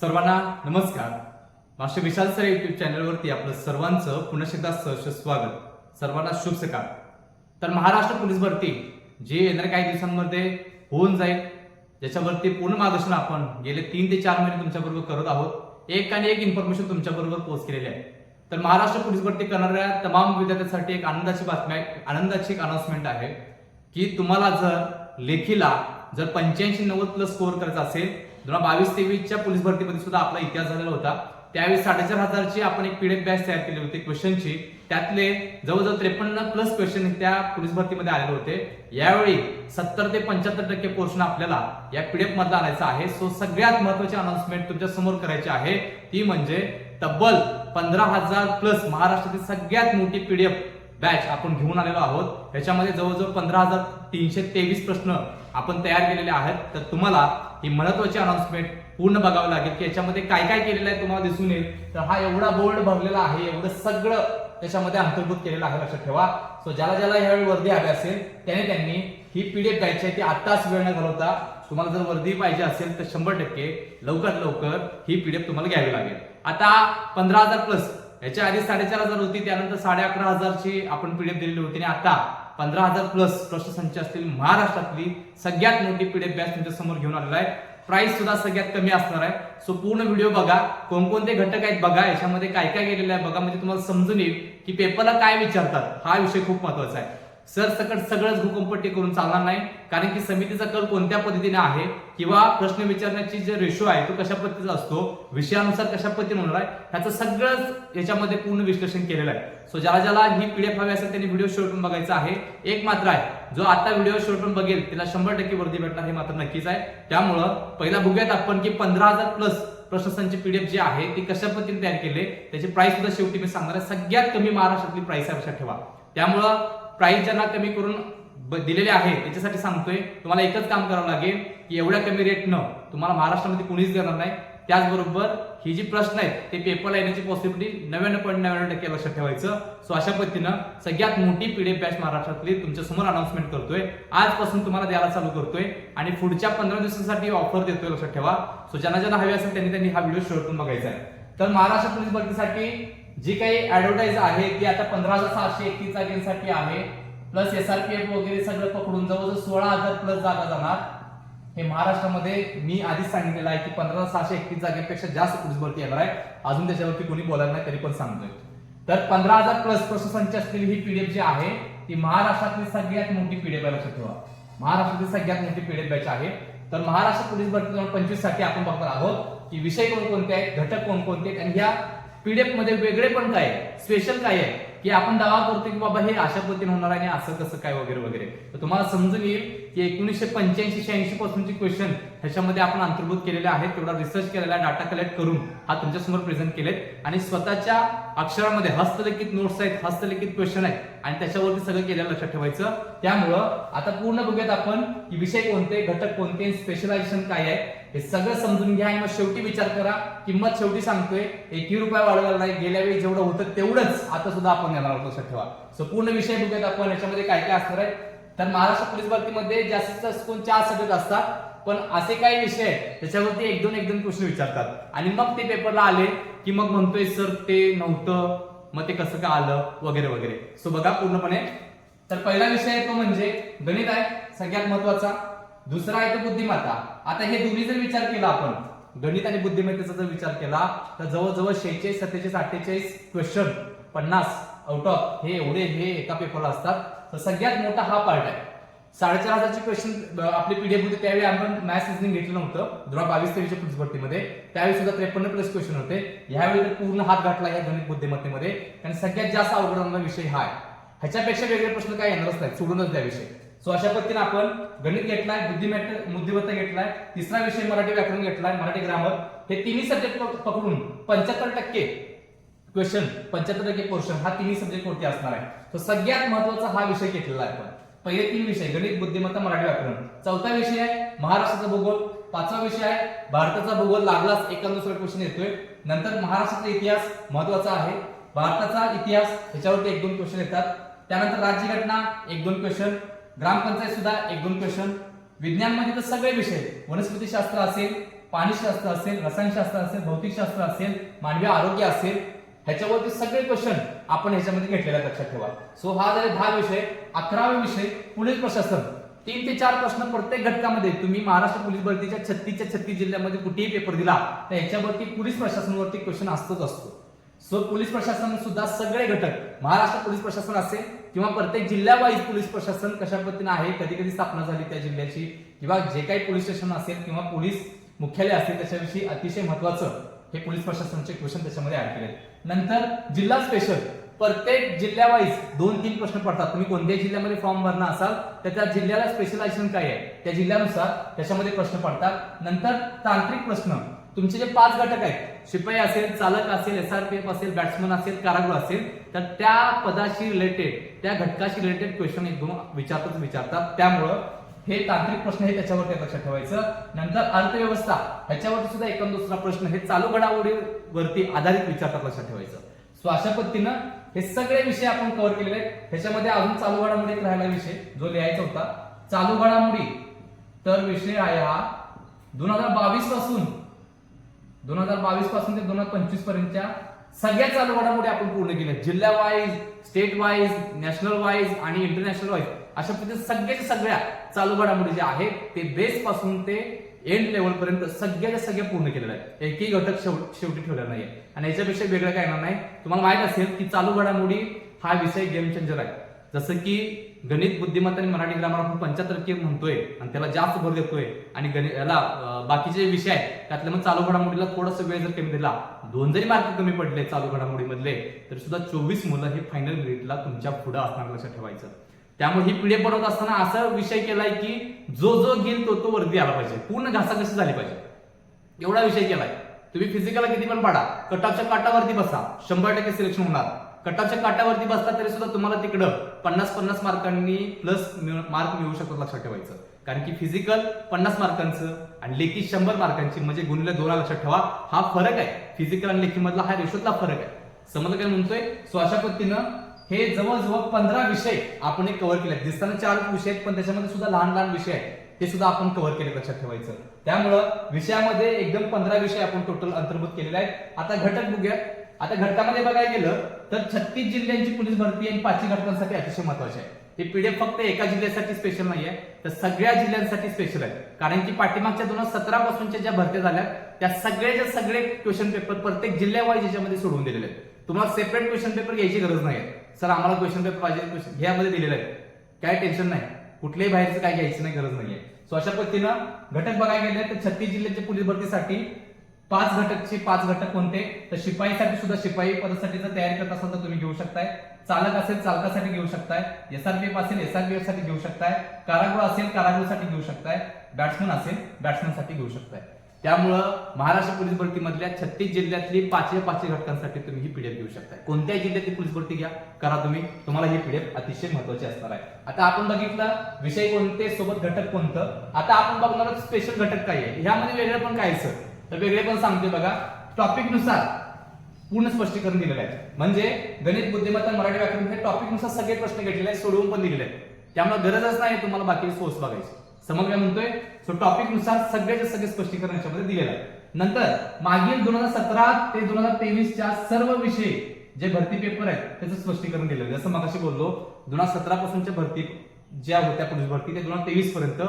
सर्वांना नमस्कार. मास्टर विशाल sir YouTube चॅनलवरती आपलं सर्वांचं पुन्हा एकदा सहर्ष स्वागत. सर्वांना शुभ सकाळ तर महाराष्ट्र पोलीस भरती जी येणाऱ्या काही दिवसांमध्ये होऊन जाईल ज्याच्यावरती पूर्ण मार्गदर्शन आपण गेले तीन ते चार महिने तुमच्याबरोबर करत आहोत एक आणि एक इन्फॉर्मेशन तुमच्याबरोबर पोस्ट केलेली आहे. तर महाराष्ट्र पोलीस भरती करणाऱ्या तमाम विद्यार्थ्यांसाठी एक आनंदाची बातमी आहे आनंदाची एक अनाउन्समेंट आहे की तुम्हाला जर लेखीला जर पंच्याऐंशी नव्वद प्लस स्कोअर करायचा असेल दोन हजार बावीस तेवीसच्या पोलीस भरतीमध्ये सुद्धा आपला इतिहास झालेला होता. त्यावेळी साडेचार हजारची आपण एक पीडीएफ बॅच तयार केली होती क्वेश्चनची. त्यातले जवळजवळ त्रेपन्न प्लस क्वेश्चन त्या पोलीस भरतीमध्ये आलेले होते. यावेळी सत्तर ते पंच्याहत्तर टक्के पोर्शन आपल्याला या पीडीएफ मधला आणायचा आहे. सो सगळ्यात महत्वाची अनाउन्समेंट तुमच्यासमोर करायची आहे ती म्हणजे तब्बल पंधरा हजार प्लस महाराष्ट्रातील सगळ्यात मोठी पीडीएफ बॅच आपण घेऊन आलेलो आहोत. याच्यामध्ये जवळजवळ पंधरा हजार तीनशे तेवीस प्रश्न आपण तयार केलेले आहेत. तर तुम्हाला ही महत्वाची अनाउन्समेंट पूर्ण बघावं लागेल की याच्यामध्ये काय काय केलेलं आहे तुम्हाला दिसून येईल. तर हा एवढा बोर्ड भरलेला आहे एवढं सगळं त्याच्यामध्ये अंतर्भूत केलेलं आहे लक्षात ठेवा. सो ज्याला ज्याला ह्यावेळी वर्दी हवी असेल त्याने त्यांनी ही पीडीएफ घ्यायची आहे ती आत्ताच वेळ न घालवता तुम्हाला जर वर्दी पाहिजे असेल तर शंभर टक्के लवकरात लवकर ही पीडीएफ तुम्हाला घ्यावी लागेल. आता पंधरा हजार प्लस याच्या आधी साडेचार हजार होती त्यानंतर साडे अकरा हजारची आपण पीडीएफ दिलेली होती आणि आता पंधरा हजार प्लस प्रश्नसंच असतील महाराष्ट्रातली सगळ्यात मोठी पीडीएफ बॅच तुमच्यासमोर घेऊन आलेला आहे. प्राइस सुद्धा सगळ्यात कमी असणार आहे. सो पूर्ण व्हिडिओ बघा. कोणकोणते घटक आहेत बघा. याच्यामध्ये काय काय गेलेलं आहे बघा. म्हणजे तुम्हाला समजून येईल की पेपरला काय विचारतात. हा विषय खूप महत्त्वाचा आहे. सर सकट सगळंच भूकंपट्टी करून चालणार नाही. कारण की समितीचा कल कोणत्या पद्धतीने आहे? किंवा प्रश्न विचारण्याची जे रेशो आहे तो कशा पद्धतीचा असतो? विषयानुसार कशा पद्धतीने होणार आहे? ह्याचं सगळंच याच्यामध्ये पूर्ण विश्लेषण केलेलं आहे. सो ज्याला ज्याला ही पीडीएफ हवी असेल त्यांनी व्हिडिओ शेवटून बघायचा आहे. एक मात्र आहे जो आता व्हिडिओ शेवटून बघेल त्याला शंभर टक्के वर्दी भेटणार हे मात्र नक्कीच आहे. त्यामुळं पहिला बघूयात आपण की पंधरा हजार प्लस प्रश्नसंच पीडीएफ जे आहे ती कशा पद्धतीने तयार केले त्याची प्राइस सुद्धा शेवटी मी सांगणार आहे सगळ्यात कमी महाराष्ट्रातली प्राइस आहे लक्षात ठेवा. त्यामुळं प्राईस ज्यांना कमी करून दिलेले आहे त्याच्यासाठी सांगतोय तुम्हाला एकच काम करावं लागेल की एवढ्या कमी रेटनं तुम्हाला महाराष्ट्रामध्ये कुणीच देणार नाही. त्याचबरोबर ही जी प्रश्न आहेत ते पेपरला येण्याची पॉसिबिलिटी नव्याण्णव पॉईंट नव्याण्णव टक्के लक्षात ठेवायचं. सो अशा पद्धतीनं सगळ्यात मोठी पीडीएफ बॅच महाराष्ट्रातली तुमच्यासमोर अनाऊन्समेंट करतोय. आजपासून तुम्हाला द्यायला चालू करतोय आणि पुढच्या पंधरा दिवसांसाठी ऑफर देतोय लक्षात ठेवा. सो ज्यांना ज्यांना हवी असेल त्यांनी त्यांनी हा व्हिडिओ शेवटून बघायचा आहे. तर महाराष्ट्र पोलीस भरतीसाठी जी काही ऍडव्हर्टाईज आहे ती आता पंधरा हजार सहाशे एकतीस जागेसाठी आहे. प्लस एसआरपीएफ वगैरे सगळं पकडून जवळजवळ सोळा हजार प्लस जागा जाणार. हे महाराष्ट्रामध्ये मी आधीच सांगितलेलं आहे की पंधरा सहाशे एकतीस जागेपेक्षा जास्त पोलीस भरती येणार आहे. अजून त्याच्यावरती कोणी बोलायला नाही तरी पण सांगतोय. तर पंधरा हजार प्लस प्रशासनची असलेली ही पीडीएफ जी आहे ती महाराष्ट्रातली सगळ्यात मोठी पीडीएफ आहे लक्षात ठेवा. महाराष्ट्रातली सगळ्यात मोठी पीडीएफ बॅच आहे. तर महाराष्ट्र पोलीस भरती दोन पंचवीससाठी आपण बघणार आहोत की विषय कोणकोणते आहेत घटक कोणकोणते आहेत आणि ह्या पीडीएफमध्ये वेगळे पण काय स्पेशल काय आहे? की आपण दावा करतो की बाबा हे अशा पद्धतीने होणार आणि असं कसं काय वगैरे वगैरे. तर तुम्हाला समजून येईल की एकोणीसशे पंच्याऐंशी शहाऐंशी पासूनचे क्वेश्चन ह्याच्यामध्ये आपण अंतर्भूत केलेले आहेत. तेवढा रिसर्च केलेला डाटा कलेक्ट करून हा तुमच्यासमोर प्रेझेंट केलेत. आणि स्वतःच्या अक्षरामध्ये हस्तलिखित नोट्स आहेत हस्तलिखित क्वेश्चन आहेत. आणि त्याच्यावरती सगळं केलेलं लक्षात ठेवायचं. त्यामुळं आता पूर्ण बघूयात आपण की विषय कोणते घटक कोणते स्पेशलायझेशन काय आहे हे सगळं समजून घ्या. आणि मग शेवटी विचार करा किंमत शेवटी सांगतोय एकही रुपया वाढवला नाही गेल्या वेळी जेवढं होतं तेवढंच आता सुद्धा आपण याला लक्षात ठेवा. सो पूर्ण विषय बघूयात आपण याच्यामध्ये काय काय असणार आहे. तर महाराष्ट्र पोलीस भरतीमध्ये जास्तीत जास्त कोण चार सब्जेक्ट असतात पण असे काही विषय त्याच्यावरती एक दोन एक दोन प्रश्न विचारतात. आणि मग ते पेपरला आले की मग म्हणतोय सर ते नव्हतं मग ते कसं काय आलं? वगैरे वगैरे. सो बघा पूर्णपणे. तर पहिला विषय आहे तो म्हणजे गणित आहे सगळ्यात महत्त्वाचा दुसरा आहे तो बुद्धिमत्ता. आता हे दोन्ही जर विचार केला आपण गणित आणि बुद्धिमत्तेचा जर विचार केला तर जवळजवळ शेहेचाळीस सत्तेचाळीस अठ्ठेचाळीस क्वेश्चन पन्नास आउट ऑफ हे एवढे हे एका पेपरला असतात. तर सगळ्यात मोठा हा पार्ट आहे. साडेचार हजारची क्वेश्चन आपली पीडीएफ होती त्यावेळी आपण मॅथ्स रिझनिंग घेतलं नव्हतं. दोन बावीस तेवीसच्या पोलीस भरतीमध्ये त्यावेळी सुद्धा त्रेपन्न प्लस क्वेश्चन होते. यावेळी तर पूर्ण हात घातला या गणित बुद्धिमत्तेमध्ये. कारण सगळ्यात जास्त अवघड होणारा विषय हा आहे. ह्याच्यापेक्षा वेगळे प्रश्न काय येणारच नाही सोडूनच द्या विषय. सो अशा पद्धतीने आपण गणित घेतलाय बुद्धिमत्ता बुद्धिमत्ता घेतलाय तिसरा विषय मराठी व्याकरण घेतलाय मराठी ग्रामर हे तिन्ही सब्जेक्ट पकडून पंच्याहत्तर टक्के क्वेश्चन पंच्याहत्तर टक्के पोर्शन हा तिन्ही सब्जेक्ट वरती असणार आहे. तो सगळ्यात महत्त्वाचा हा विषय घेतलेला आहे आपण. पहिले तीन विषय गणित बुद्धिमत्ता मराठी व्याकरण. चौथा विषय आहे महाराष्ट्राचा भूगोल. पाचवा विषय आहे भारताचा भूगोल लागलाच एका दुसरा क्वेश्चन येतोय. नंतर महाराष्ट्राचा इतिहास महत्त्वाचा आहे. भारताचा इतिहास ह्याच्यावरती एक दोन क्वेश्चन येतात. त्यानंतर राज्यघटना एक दोन क्वेश्चन ग्रामपंचायत सुद्धा एक दोन क्वेश्चन विज्ञानमध्ये तर सगळे विषय वनस्पती शास्त्र असेल पाणीशास्त्र असेल रसायनशास्त्र असेल भौतिकशास्त्र असेल मानवी आरोग्य असेल ह्याच्यावरती सगळे क्वेश्चन आपण ह्याच्यामध्ये घेतलेला लक्षात ठेवा. सो हा झाले दहा विषय अकरावे विषय पोलीस प्रशासन. तीन ते चार प्रश्न प्रत्येक घटकामध्ये तुम्ही महाराष्ट्र पोलीस भरतीच्या छत्तीसच्या छत्तीस जिल्ह्यामध्ये कुठेही पेपर दिला तर याच्यावरती पोलीस प्रशासनावरती क्वेश्चन असतोच असतो. सो पोलीस प्रशासन सुद्धा सगळे घटक महाराष्ट्र पोलीस प्रशासन असेल किंवा प्रत्येक जिल्ह्यावाईज पोलीस प्रशासन कशा पद्धतीने आहे कधी कधी स्थापना झाली त्या जिल्ह्याची किंवा जे काही पोलीस स्टेशन असेल किंवा पोलीस मुख्यालय असेल त्याच्याविषयी अतिशय महत्वाचं हे पोलीस प्रशासनाचे क्वेश्चन त्याच्यामध्ये ऍड केले नंतर जिल्हा स्पेशल प्रत्येक जिल्ह्यावाईज दोन तीन प्रश्न पडतात. तुम्ही कोणत्याही जिल्ह्यामध्ये फॉर्म भरणार असाल तर त्या जिल्ह्याला स्पेशलायझेशन काय आहे? त्या जिल्ह्यानुसार त्याच्यामध्ये प्रश्न पडतात. नंतर तांत्रिक प्रश्न. तुमचे जे पाच घटक आहेत शिपाई असेल चालक असेल एसआरपीएफ असेल बॅट्समन असेल कारागृह असेल तर त्या पदाशी रिलेटेड त्या घटकाशी रिलेटेड क्वेश्चन एक दोन विचारतच विचारतात. त्यामुळं हे तांत्रिक प्रश्न हे त्याच्यावरती लक्षात ठेवायचं. नंतर अर्थव्यवस्था ह्याच्यावरती सुद्धा एकूण दुसरा प्रश्न. हे चालू घडामोडीवरती आधारित विचारतात लक्षात ठेवायचं. सो अशा पद्धतीनं हे सगळे विषय आपण कव्हर केलेले आहेत. ह्याच्यामध्ये अजून चालू घडामोडी राहिला विषय जो लिहायचा होता. चालू घडामोडी. तर विषय आहे हा दोन हजार बावीसपासून दोन हजार बावीसपासून ते दोन हजार पंचवीस पर्यंतच्या सगळ्या चालू घडामोडी आपण पूर्ण केल्या. जिल्हा wise state wise national wise आणि इंटरनॅशनल वाईज अशा पद्धतीने सगळ्याच्या सगळ्या चालू घडामोडी जे आहेत ते बेस पासून ते एंड लेवल पर्यंत सगळ्याच्या सगळ्या पूर्ण केलेल्या आहेत. एकही घटक शेव- शेवटी ठेवला नाहीये. आणि याच्यापेक्षा वेगळं काय येणार नाही? तुम्हाला माहीत असेल की चालू घडामोडी हा विषय गेम चेंजर आहे. जसं की गणित बुद्धिमत्ता आणि मराठी ग्रामर आपण पंच्याहत्तर के म्हणतोय आणि त्याला जास्त भर देतोय आणि गणित याला बाकीचे जे विषय आहेत त्यातल्या मग चालू घडामोडीला थोडासा वेळ जर कमी दिला दोन जरी मार्क कमी पडले चालू घडामोडीमधले तरी सुद्धा चोवीस मुलं हे फायनल ग्रेडला तुमच्यापुढे असणार लक्षात ठेवायचं. त्यामुळे ही पिढे बनवत असताना असा विषय केलाय की जो जो घेईल तो तो वरती आला पाहिजे. पूर्ण घासाघशी झाली पाहिजे? एवढा विषय केलाय. तुम्ही फिजिकलला किती पण पाडा कटाच्या काटावरती बसा. शंभर टक्के सिलेक्शन होणार. कटाच्या काटावरती बसला तरी सुद्धा तुम्हाला तिकडं पन्नास पन्नास मार्कांनी प्लस मार्क मिळू शकतात लक्षात ठेवायचं. कारण की फिजिकल पन्नास मार्कांचं आणि लेखी शंभर मार्कांची म्हणजे गुणले दोन लक्षात ठेवा. हा फरक आहे. फिजिकल आणि लेखीमधला हा रेशोतला फरक आहे. समजलं काय म्हणतोय? सो अशा पद्धतीनं हे जवळजवळ पंधरा विषय आपण हे कव्हर केले दिसताना चार विषय आहेत पण त्याच्यामध्ये सुद्धा लहान लहान विषय आहेत. हे सुद्धा आपण कव्हर केले लक्षात ठेवायचं. त्यामुळं विषयामध्ये एकदम पंधरा विषय आपण टोटल अंतर्भूत केलेले आहेत. आता घटक बघूया. आता घटकामध्ये बघायला गेलं तर छत्तीस जिल्ह्यांची पोलीस भरती आणि पाचही घटकांसाठी अतिशय महत्वाची आहे हे पीडीएफ फक्त एका जिल्ह्यासाठी स्पेशल नाहीये तर सगळ्या जिल्ह्यांसाठी स्पेशल आहे कारण की पाठीमागच्या दोन हजार सतरा पासूनच्या ज्या भरत्या झाल्या त्या सगळ्याच्या सगळे क्वेश्चन पेपर प्रत्येक जिल्ह्यावाईज याच्यामध्ये सोडवून दिलेले आहेत. तुम्हाला सेपरेट क्वेश्चन पेपर घ्यायची गरज नाही सर आम्हाला क्वेश्चन पेपर पाहिजे क्वेश्चन ह्यामध्ये दिलेलं आहे. काय टेन्शन नाही. कुठल्याही बाहेरचं काय घ्यायची नाही गरज नाहीये. सो अशा पद्धतीनं घटक बघायला गेले तर छत्तीस जिल्ह्याच्या पोलीस भरतीसाठी पाच घटकचे पाच घटक कोणते? तर शिपाईसाठी सुद्धा शिपाई पदासाठी जर तयारी करत असाल तर तुम्ही घेऊ शकताय. चालक असेल चालकासाठी घेऊ शकताय. एसआरपीएफ असेल एसआरपीएफसाठी घेऊ शकताय. कारागृह असेल कारागृहासाठी घेऊ शकताय. बॅट्समन असेल बॅट्समनसाठी घेऊ शकताय. त्यामुळं महाराष्ट्र पोलीस भरतीमधल्या छत्तीस जिल्ह्यातली पाचव्या पाचशे घटकांसाठी तुम्ही ही पीडीएफ घेऊ शकता कोणत्याही जिल्ह्यातली पोलीस भरती घ्या करा तुम्ही. तुम्हाला ही पीडीएफ अतिशय महत्वाची असणार आहे. आता आपण बघितलं विषय कोणते सोबत घटक कोणतं? आता आपण बघणार स्पेशल घटक काय आहे? ह्यामध्ये वेगळं पण काय आहे सर तर वेगळे पण सांगते बघा. टॉपिकनुसार पूर्ण स्पष्टीकरण दिलेलं आहे. म्हणजे गणित बुद्धिमत्ता मराठी व्याकरण हे टॉपिकनुसार सगळे प्रश्न घेतलेले आहेत सोडवून पण दिलेले आहेत. त्यामुळे गरजच नाही तुम्हाला बाकी सोर्स बघायची. समज काय म्हणतोय सो टॉपिकनुसार सगळ्याचे सगळे स्पष्टीकरण याच्यामध्ये दिलेलं आहे. नंतर मागील दोन हजार सतरा ते दोन हजार तेवीसच्या सर्व विषय जे भरती पेपर आहेत त्याचं स्पष्टीकरण दिलेलं जसं मगाशी बोललो दोन हजार सतरा पासूनच्या भरती ज्या होत्या पुरुष भरती ते दोन हजार तेवीस पर्यंत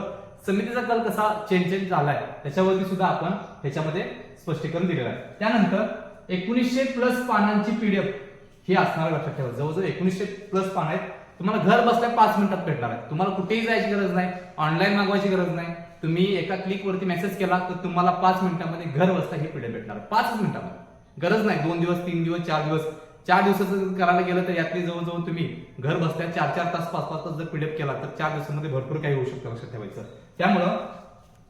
समितीचा कल कसा चेंज चेंज झालाय त्याच्यावरती सुद्धा आपण ह्याच्यामध्ये स्पष्टीकरण दिलेलं आहे. त्यानंतर एकोणीसशे प्लस पानांची पीडीएफ ही असणार लक्षात ठेवा. जवळजवळ एकोणीसशे प्लस पान आहेत तुम्हाला घर बसल्या पाच मिनिटात भेटणार आहे. तुम्हाला कुठेही जायची गरज नाही ऑनलाईन मागवायची गरज नाही. तुम्ही एका क्लिक वरती मेसेज केला तर तुम्हाला पाच मिनिटांमध्ये घर बसता ही पिढे भेटणार पाच मिनिटामध्ये. गरज नाही. दोन दिवस तीन दिवस चार दिवस. चार दिवसाचं करायला गेलं तर यातली जवळजवळ तुम्ही घर बसल्या चार चार तास पाच पाच तास जर पीडीएफ केला तर चार दिवसामध्ये भरपूर काही होऊ शकतं लक्षात ठेवायचं. त्यामुळं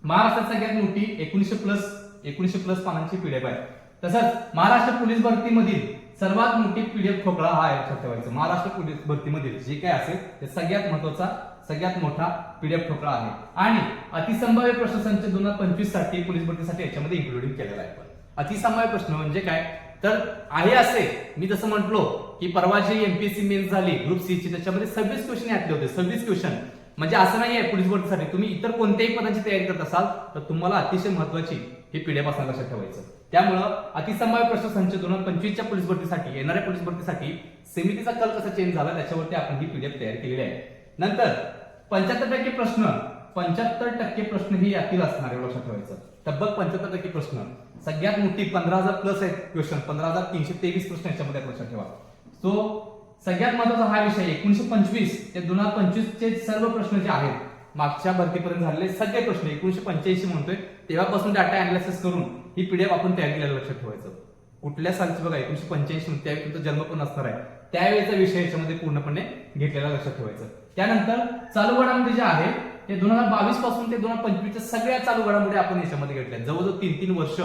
महाराष्ट्रात सगळ्यात मोठी एकोणीसशे प्लस एकोणीसशे प्लस पानांची पीडीएफ आहे तसंच महाराष्ट्र पोलीस भरतीमधील सर्वात मोठी पीडीएफ ठोकळा हा लक्षात महाराष्ट्र पोलीस भरतीमधील जे काय असेल ते सगळ्यात महत्त्वाचा सगळ्यात मोठा पीडीएफ ठोकळा आहे. आणि अतिसंभाव्य प्रश्नसंच दोन हजार पंचवीससाठी पोलीस भरतीसाठी याच्यामध्ये इन्क्लुडिंग केलेला आहे. पण अतिसंभाव्य प्रश्न म्हणजे काय? तर आहे असे मी जसं म्हटलो की परवा जी एमपीएससी मेन्स झाली ग्रुप सी ची त्याच्यामध्ये सव्वीस क्वेश्चन यातले होते. सव्वीस क्वेश्चन म्हणजे असं नाही आहे पोलीस भरतीसाठी. तुम्ही इतर कोणत्याही पदांची तयारी करत असाल तर तुम्हाला अतिशय महत्वाची हे पिढ्यापासून लक्षात ठेवायचं. त्यामुळं अतिसंभाव्य प्रश्न संच दोन हजार पंचवीसच्या पोलीस भरतीसाठी येणाऱ्या पोलीस भरतीसाठी समितीचा कल कसा चेंज झाला त्याच्यावरती आपण ही पीडीएफ तयार केलेली आहे. नंतर पंच्याहत्तर टक्के प्रश्न पंच्याहत्तर टक्के प्रश्न ही यातील असणार आहे लक्षात ठेवायचं. तब्बल पंच्याहत्तर टक्के प्रश्न. सगळ्यात मोठी पंधरा हजार प्लस आहेत क्वेश्चन पंधरा हजार तीनशे तेवीस प्रश्न याच्यामध्ये लक्षात ठेवा. सो सगळ्यात महत्त्वाचा हा विषय एकोणीशे पंचवीस ते दोन हजार पंचवीसचे सर्व प्रश्न जे आहेत मागच्या भरतीपर्यंत झालेले सगळे प्रश्न एकोणीशे पंच्याऐंशी म्हणतोय तेव्हापासून डाटा अनालिसिस करून ही पीडीएफ आपण तयार केल्याला लक्षात ठेवायचं. कुठल्या सालची बघा एकोणीशे पंच्याऐंशी त्यावेळी तुमचा जन्म पण असणार आहे. त्यावेळेचा विषय याच्यामध्ये पूर्णपणे घेतलेला लक्षात ठेवायचं. त्यानंतर चालू घडामोडी जे आहे ते दोन हजार बावीसपासून ते दोन हजार पंचवीसच्या सगळ्या चालू घडामोडी आपण याच्यामध्ये घेतल्या जवळजवळ तीन तीन वर्ष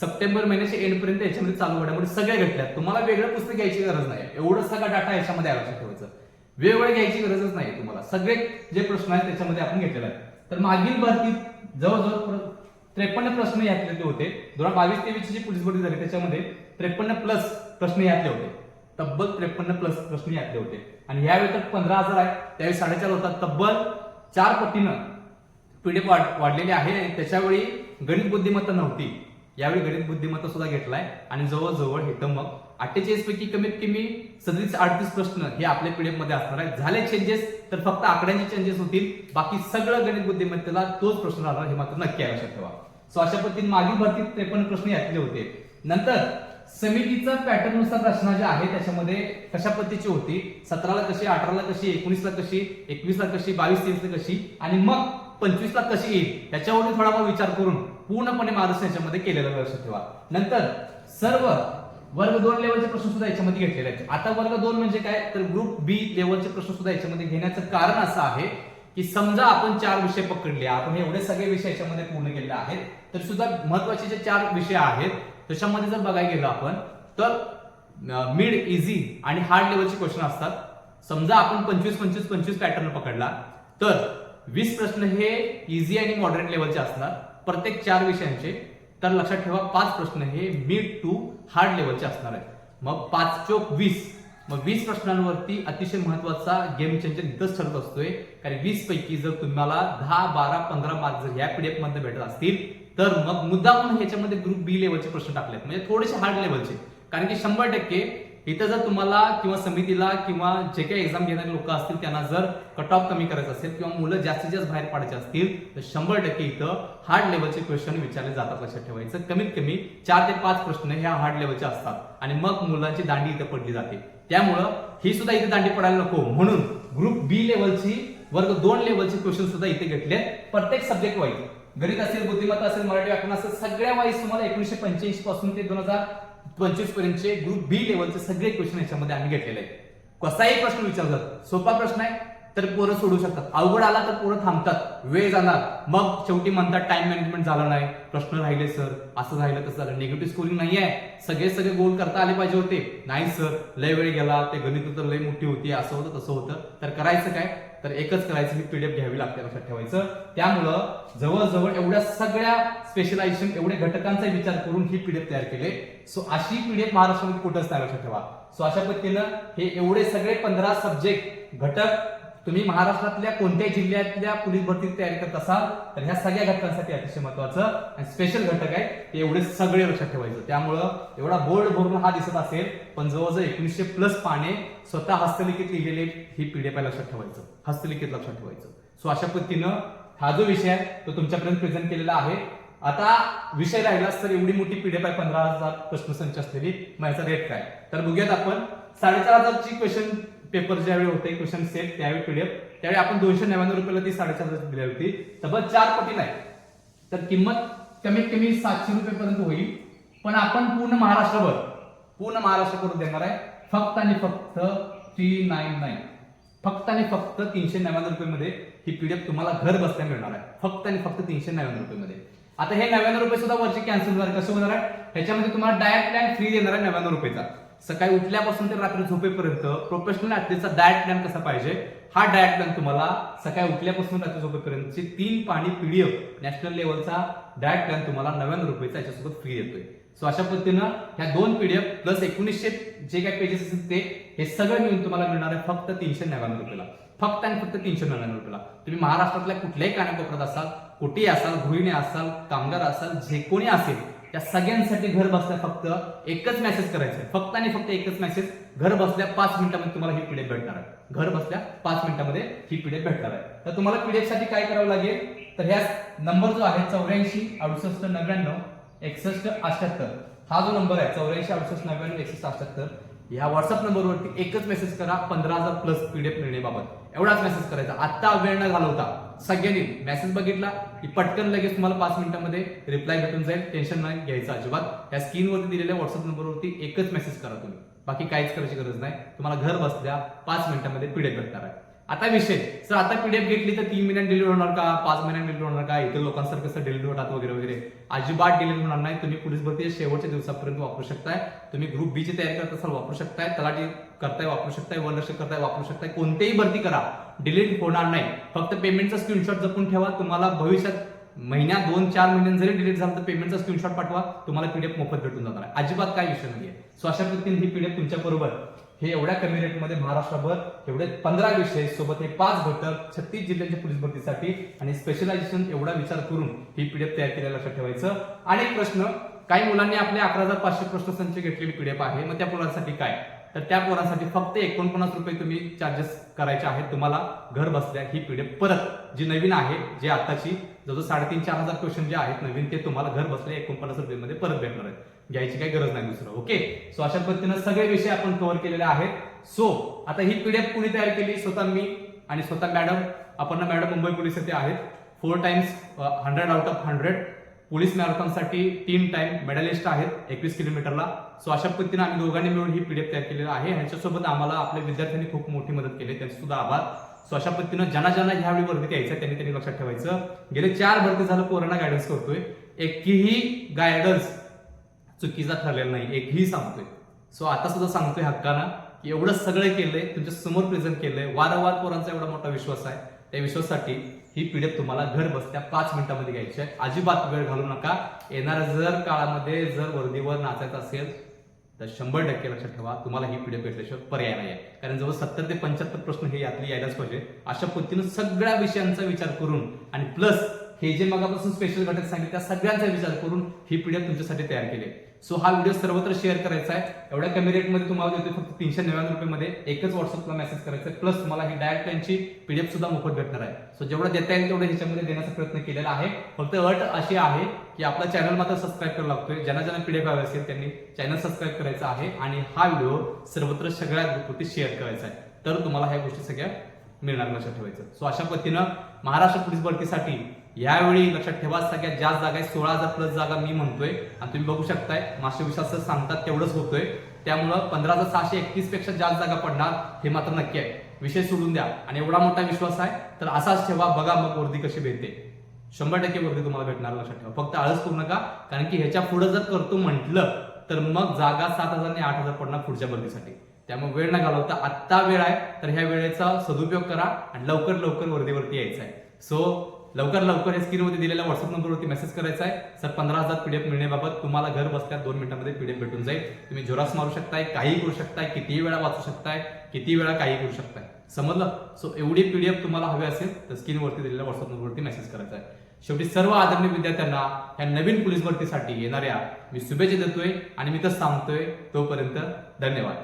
सप्टेंबर महिन्याच्या एंड पर्यंत याच्यामध्ये चालू घडामोडी सगळ्या घेतल्या तुम्हाला वेगळं पुस्तक घ्यायची गरज नाही. एवढं सगळा डाटा याच्यामध्ये लक्षात ठेवायचं. वेगवेगळं घ्यायची गरजच नाही तुम्हाला. सगळे जे प्रश्न आहेत त्याच्यामध्ये आपण घेतलेला आहे तर मागील भरतीत जवळजवळ त्रेपन्न प्रश्न यातले होते. दोन हजार बावीस तेवीसची जी पोलीस भरती झाली त्याच्यामध्ये त्रेपन्न प्लस प्रश्न यातले होते. तब्बल त्रेपन्न प्लस प्रश्न यातले होते. आणि यावेळी तर पंधरा हजार आहे. त्यावेळी साडेचार होता तब्बल चार पटीनं पीडीएफ वाढ वाढलेली आहे त्याच्यावेळी गणित बुद्धिमत्ता नव्हती. यावेळी गणित बुद्धिमत्ता सुद्धा घेतलाय. आणि जवळजवळ इथं मग अठ्ठेचाळीस पैकी कमीत कमी सदतीस अडतीस प्रश्न हे आपल्या पीडीएफमध्ये असणार आहे झाले चेंजेस तर फक्त आकड्यांचे चेंजेस होतील. बाकी सगळं गणित बुद्धिमत्तेला तोच प्रश्न राहणार हे मात्र नक्की आहे लक्षात ठेवा. सो अशा पद्धतीने मागील भरतीत त्रेपन्न प्रश्न यातले होते. नंतर समितीचा पॅटर्ननुसार रचना जी आहे त्याच्यामध्ये कशा पद्धतीची होती? सतराला कशी अठराला कशी एकोणीसला कशी एकवीसला कशी बावीस तेवीसला कशी आणि मग पंचवीसला कशी येईल? याच्यावरून थोडाफार विचार करून पूर्णपणे मार्गदर्शन याच्यामध्ये केलेलं लक्षात ठेवा. नंतर सर्व वर्ग दोन लेवलचे प्रश्न सुद्धा याच्यामध्ये घेतलेले आहेत. आता वर्ग दोन म्हणजे काय? तर ग्रुप बी लेवलचे प्रश्न सुद्धा याच्यामध्ये घेण्याचं कारण असं आहे की समजा आपण चार विषय पकडले आपण एवढे सगळे विषय याच्यामध्ये पूर्ण केले आहेत तर सुद्धा महत्त्वाचे जे चार विषय आहेत त्याच्यामध्ये जर बघायला गेलो आपण तर मिड इझी आणि हार्ड लेवलचे क्वेश्चन असतात. समजा आपण पंचवीस पंचवीस पंचवीस पॅटर्न पकडला तर वीस प्रश्न हे इझी आणि मॉडरेट लेवलचे असणार प्रत्येक चार विषयांचे. तर लक्षात ठेवा पाच प्रश्न हे मिड टू हार्ड लेवलचे असणार आहेत. मग पाच चोक वीस. मग वीस प्रश्नांवरती अतिशय महत्त्वाचा गेम चेंजर इथंच ठरत असतोय. कारण वीस पैकी जर तुम्हाला दहा बारा पंधरा मार्क जर या पीडीएफमध्ये भेटत असतील तर मग मुद्दा म्हणून ह्याच्यामध्ये ग्रुप बी लेवलचे प्रश्न टाकलेत. म्हणजे थोडेसे हार्ड लेवलचे कारण की शंभर टक्के इथं जर तुम्हाला किंवा समितीला किंवा जे काही एक्झाम घेणारे लोक असतील त्यांना जर कट ऑफ कमी करायचं असेल किंवा मुलं जास्तीत जास्त बाहेर पाडायचे असतील तर शंभर टक्के इथं हार्ड लेवलचे क्वेश्चन विचारले जातात लक्षात ठेवायचं. कमीत कमी चार ते पाच प्रश्न ह्या हार्ड लेवलचे असतात आणि मग मुलांची दांडी इथं पडली जाते. त्यामुळं ही सुद्धा इथे दांडी पडायला नको. म्हणून ग्रुप बी लेवलची वर्ग दोन लेवलचे क्वेश्चन सुद्धा इथे घेतले. प्रत्येक सब्जेक्ट वाईज गणित असेल बुद्धिमत्ता असेल मराठी व्याकरण असेल सगळ्या वाईज तुम्हाला एकोणीशे पंच्याऐंशी पासून ते दोन हजार पंचवीस पर्यंतचे ग्रुप बी लेवलचे सगळे क्वेश्चन याच्यामध्ये आम्ही घेतलेले आहेत. कसाही प्रश्न विचारतात सोपा प्रश्न आहे तर पोरं सोडू शकतात. अवघड आला तर पोरं थांबतात वेळ जाणार. मग शेवटी म्हणतात टाइम मॅनेजमेंट झाला नाही. प्रश्न राहिले सर असं राहिलं तसं झालं. निगेटिव्ह स्कोरिंग नाही आहे. सगळे सगळे गोल करता आले पाहिजे होते. नाही सर लय वेळ गेला. ते गणित तर लय मोठी होती असं होतं तसं होतं. तर करायचं काय? तर एकच करायचं ही पीडीएफ घ्यावी लागते लक्षात ठेवायचं. त्यामुळं जवळजवळ एवढ्या सगळ्या स्पेशलायझेशन एवढ्या घटकांचा विचार करून ही पीडीएफ तयार केले. सो अशी पीडीएफ महाराष्ट्रामध्ये कुठंच नाही लक्षात ठेवा. सो अशा पद्धतीनं हे एवढे सगळे पंधरा सब्जेक्ट घटक तुम्ही महाराष्ट्रातल्या कोणत्या जिल्ह्यातल्या पोलीस भरती तयारी करत असाल तर ह्या सगळ्या घटकांसाठी अतिशय महत्वाचं आणि स्पेशल घटक आहे ते एवढे सगळे लक्षात ठेवायचं. त्यामुळं एवढा बोर्ड भरून हा दिसत असेल पण जवळजवळ एकोणीसशे प्लस पाने स्वतः हस्तलिखित लिहिलेले ही पीडीएफ लक्षात ठेवायचं. हस्तलिखित लक्षात ठेवायचं. सो अशा पद्धतीनं हा जो विषय आहे तो तुमच्यापर्यंत प्रेझेंट केलेला आहे. आता विषय राहिलाच तर एवढी मोठी पीडीएफ आहे पंधरा हजार प्रश्नसंच असलेली मग याचा रेट काय? तर बघूयात आपण साडेचार हजारची क्वेश्चन पेपर ज्यावेळी होते क्वेश्चन सेट त्यावेळी पीडीएफ त्यावेळी आपण दोनशे नव्याण्णव रुपयाला ती साडेचार दिली होती. तब्बल चार पटीला आहे तर किंमत कमीत कमी सातशे रुपयेपर्यंत होईल. पण आपण पूर्ण महाराष्ट्रभर पूर्ण महाराष्ट्रभर देणार आहे. फक्त आणि फक्त थ्री नाईन नाईन फक्त आणि फक्त तीनशे नव्याण्णव रुपये मध्ये ही पीडीएफ तुम्हाला घर बसल्या मिळणार आहे. फक्त आणि फक्त तीनशे नव्याण्णव रुपये मध्ये आता हे नव्याण्णव रुपये सुद्धा वरचे कॅन्सल होणार आहे. कसं होणार आहे? ह्याच्यामध्ये तुम्हाला डायरेक्ट प्लॅन फ्री देणार आहे नव्याण्णव रुपयेचा. सकाळी उठल्यापासून ते रात्री झोपेपर्यंत प्रोफेशनल ऍथलीटचा डायट प्लॅन कसा पाहिजे? हा डायट प्लॅन तुम्हाला सकाळी उठल्यापासून रात्री झोपेपर्यंतची तीन पाणी पीडीएफ नॅशनल लेवलचा डायट प्लॅन तुम्हाला नव्याण्णव रुपयेचा याच्यासोबत फ्री येतोय. सो अशा पद्धतीनं ह्या दोन पीडीएफ प्लस एकोणीसशे जे काही पेजेस असतील ते हे सगळं मिळून तुम्हाला मिळणार आहे फक्त तीनशे नव्याण्णव रुपयाला. फक्त आणि फक्त तीनशे नव्याण्णव रुपयाला. तुम्ही महाराष्ट्रातल्या कुठल्याही कानाकोपऱ्यात असाल कुठेही असाल गृहिणी असाल कामगार असाल जे कोणी असेल त्या सगळ्यांसाठी घर बसल्या फक्त एकच मेसेज करायचं आहे फक्त आणि फक्त एकच मेसेज घर बसल्या पाच मिनिटांमध्ये तुम्हाला ही पीडीएफ भेटणार आहे. घर बसल्या पाच मिनिटांमध्ये ही पीडीएफ भेटणार आहे. तर तुम्हाला पीडीएफसाठी काय करावं लागेल? तर ह्या नंबर जो आहे चौऱ्याऐंशी अडुसष्ट नव्याण्णव एकसष्ट अठ्याहत्तर. हा जो नंबर आहे चौऱ्याऐंशी अडुसष्ट नव्याण्णव एकसष्ट अठ्याहत्तर ह्या व्हॉट्सअप नंबरवरती एकच मेसेज करा पंधरा हजार प्लस पीडीएफ मिळण्याबाबत. एवढाच मेसेज करायचा. आता वेळ न घालवता सगळ्यांनी मेसेज बघितला की पटकन लगेच तुम्हाला पाच मिनिटांमध्ये रिप्लाय भेटून जाईल. टेन्शन नाही घ्यायचं अजिबात. या स्क्रीनवरती दिलेल्या व्हॉट्सअप नंबरवरती एकच मेसेज करा तुम्ही. बाकी काहीच करायची गरज नाही. तुम्हाला घर बसल्या पाच मिनिटांमध्ये पीडीएफ भेटणार आहे. आता विषय. सर आता पीडीएफ घेतली तर तीन महिन्यात डिलीवर होणार का? पाच महिन्यात डिलीट होणार का? इतर लोकांसारखं कसं डिलीट होतात वगैरे वगैरे. अजिबात डिलीवर होणार नाही. तुम्ही पोलीस भरती शेवटच्या दिवसापर्यंत वापरू शकताय. तुम्ही ग्रुप बीची तयारी करत असाल वापरू शकताय. तलाठी करताय वापरू शकताय. वनरक्षक करताय वापरू शकताय. कोणतेही भरती करा. डिलीट होणार नाही. फक्त पेमेंटचा स्क्रीनशॉट जपून ठेवा. तुम्हाला भविष्यात महिन्यात दोन चार महिन्यात जरी डिलीट झालं तर पेमेंटचा स्क्रीनशॉट पाठवा. तुम्हाला पीडीएफ मोफत भेटून जाणार अजिबात काय विषय नाहीये. सो अशा पद्धतीने ही पीडीएफ तुमच्या बरोबर हे एवढ्या कमी रेटमध्ये महाराष्ट्रभर एवढे पंधरा विषय सोबत हे पाच घटक छत्तीस जिल्ह्यांच्या पोलीस भरतीसाठी आणि स्पेशलायझेशन एवढा विचार करून ही पीडीएफ तयार केलेला लक्षात ठेवायचं. आणि एक प्रश्न काही मुलांनी आपले अकरा हजार पाचशे प्रश्न संच घेतलेली पीडीएफ आहे मग त्या मुलांसाठी काय? तर त्या पोरांसाठी फक्त एकोणपन्नास रुपये तुम्ही चार्जेस करायचे आहेत तुम्हाला घर बसल्या ही पीडीएफ परत जी नवीन आहे जे आताची जवळ साडेतीन चार हजार क्वेश्चन जे आहेत नवीन ते तुम्हाला घर बसल्या एकोणपन्नास रुपयेमध्ये परत भेटणार आहेत. घ्यायची काही गरज नाही दुसरं. ओके सो अशा पद्धतीनं सगळे विषय आपण कव्हर केलेले आहेत. सो आता ही पीडीएफ कुणी तयार केली? स्वतः मी आणि स्वतः मॅडम आपण मॅडम मुंबई पोलीस येथे आहेत four times hundred out of hundred police मॅरेथॉनसाठी तीन टाइम मेडलिस्ट आहेत एकवीस किलोमीटरला. सो अशा पद्धतीने आम्ही दोघांनी मिळून ही पीडीएफ तयार केलेली आहे. ह्याच्यासोबत आम्हाला आपल्या विद्यार्थ्यांनी खूप मोठी मदत केली. त्यांचे सुद्धा आभार. सो अशा पद्धतीनं ज्यांना ज्यांना ह्यावेळी भरती यायचं त्यांनी त्यांनी लक्षात ठेवायचं. गेले चार भरती झालं कोरोना गायडन्स करतोय. एकही गायडन्स चुकीचा ठरलेला नाही एकही सांगतोय. सो आता सुद्धा सांगतोय हक्काना की एवढं सगळं केलंय तुमच्यासमोर प्रेझेंट केलंय वारंवार पोरांचा एवढा मोठा विश्वास आहे. त्या विश्वासासाठी ही पीडीएफ तुम्हाला घर बसत्या पाच मिनिटांमध्ये घ्यायची आहे अजिबात वेळ घालू नका. येणाऱ्या जर काळामध्ये जर वर्दीवर नाचायचं असेल तर शंभर टक्के लक्षात ठेवा तुम्हाला ही पीडीएफ भेटल्याशिवाय पर्याय नाही आहे कारण जवळ सत्तर ते पंच्याहत्तर प्रश्न हे यातली यायलाच पाहिजे. अशा पद्धतीनं सगळ्या विषयांचा विचार करून आणि प्लस हे जे मगापासून स्पेशल घटक सांगितले त्या सगळ्यांचा विचार करून ही पीडीएफ तुमच्यासाठी तयार केली सो हा व्हिडिओ सर्वत्र शेअर करायचा आहे. एवढ्या कमी रेटमध्ये तुम्हाला देतो फक्त तीनशे नव्याण्णव रुपयेमध्ये. एकच व्हॉट्सअपला मेसेज करायचा आहे. प्लस तुम्हाला ही डायरेक्ट त्यांची पीडीएफ सुद्धा मोफत भेटणार आहे. सो जेवढं देता येईल तेवढं ह्याच्यामध्ये देण्याचा प्रयत्न केलेला आहे. फक्त अट अशी आहे की आपला चॅनल मात्र सबस्क्राईब करायला लागतोय. ज्यांना ज्यांना पीडीएफ हवे असेल त्यांनी चॅनल सबस्क्राईब करायचा आहे आणि हा व्हिडिओ सर्वत्र सगळ्या ग्रुपवरती शेअर करायचा आहे. तर तुम्हाला ह्या गोष्टी सगळ्या मिळणार लक्षात ठेवायचं. सो अशा पद्धतीनं महाराष्ट्र पोलीस भरतीसाठी यावेळी लक्षात ठेवा सगळ्यात जास्त जागा आहे सोळा हजार प्लस जागा मी म्हणतोय. आणि तुम्ही बघू शकताय मास्टर विश्वास सांगतात तेवढंच होतोय. त्यामुळं पंधरा हजार सहाशे एकतीसपेक्षा जास्त जागा पडणार हे मात्र नक्की आहे. विषय सोडून द्या. आणि एवढा मोठा विश्वास आहे तर असाच ठेवा बघा मग वर्दी कशी भेटते. शंभर टक्के वर्दी तुम्हाला भेटणार लक्षात ठेवा. फक्त आळस करू नका कारण की ह्याच्या पुढे जर करतो म्हटलं तर मग जागा सात हजार आणि आठ हजार पडणार पुढच्या वर्दीसाठी. त्यामुळे वेळ न घालवता आत्ता वेळ आहे तर ह्या वेळेचा सदुपयोग करा आणि लवकर लवकर वर्दीवरती यायचं आहे. सो लवकर लवकर या स्क्रीनवरती दिलेल्या व्हॉट्सअप नंबरवरती मेसेज करायचा आहे. सर पंधरा हजार पीडीएफ मिळण्याबाबत तुम्हाला घर बसल्या दोन मिनिटांमध्ये पीडीएफ भेटून जाईल. तुम्ही जोरास मारू शकताय काही करू शकताय किती वेळा वाचू शकताय किती वेळा काही करू शकताय. समजलं? सो एवढी पीडीएफ तुम्हाला हवी असेल तर स्क्रीनवरती दिलेल्या व्हॉट्सअप नंबरवरती मेसेज करायचा आहे. शेवटी सर्व आदरणीय विद्यार्थ्यांना ह्या नवीन पोलीस भरतीसाठी येणाऱ्या मी शुभेच्छा देतोय आणि मी तर सांगतोय तोपर्यंत धन्यवाद.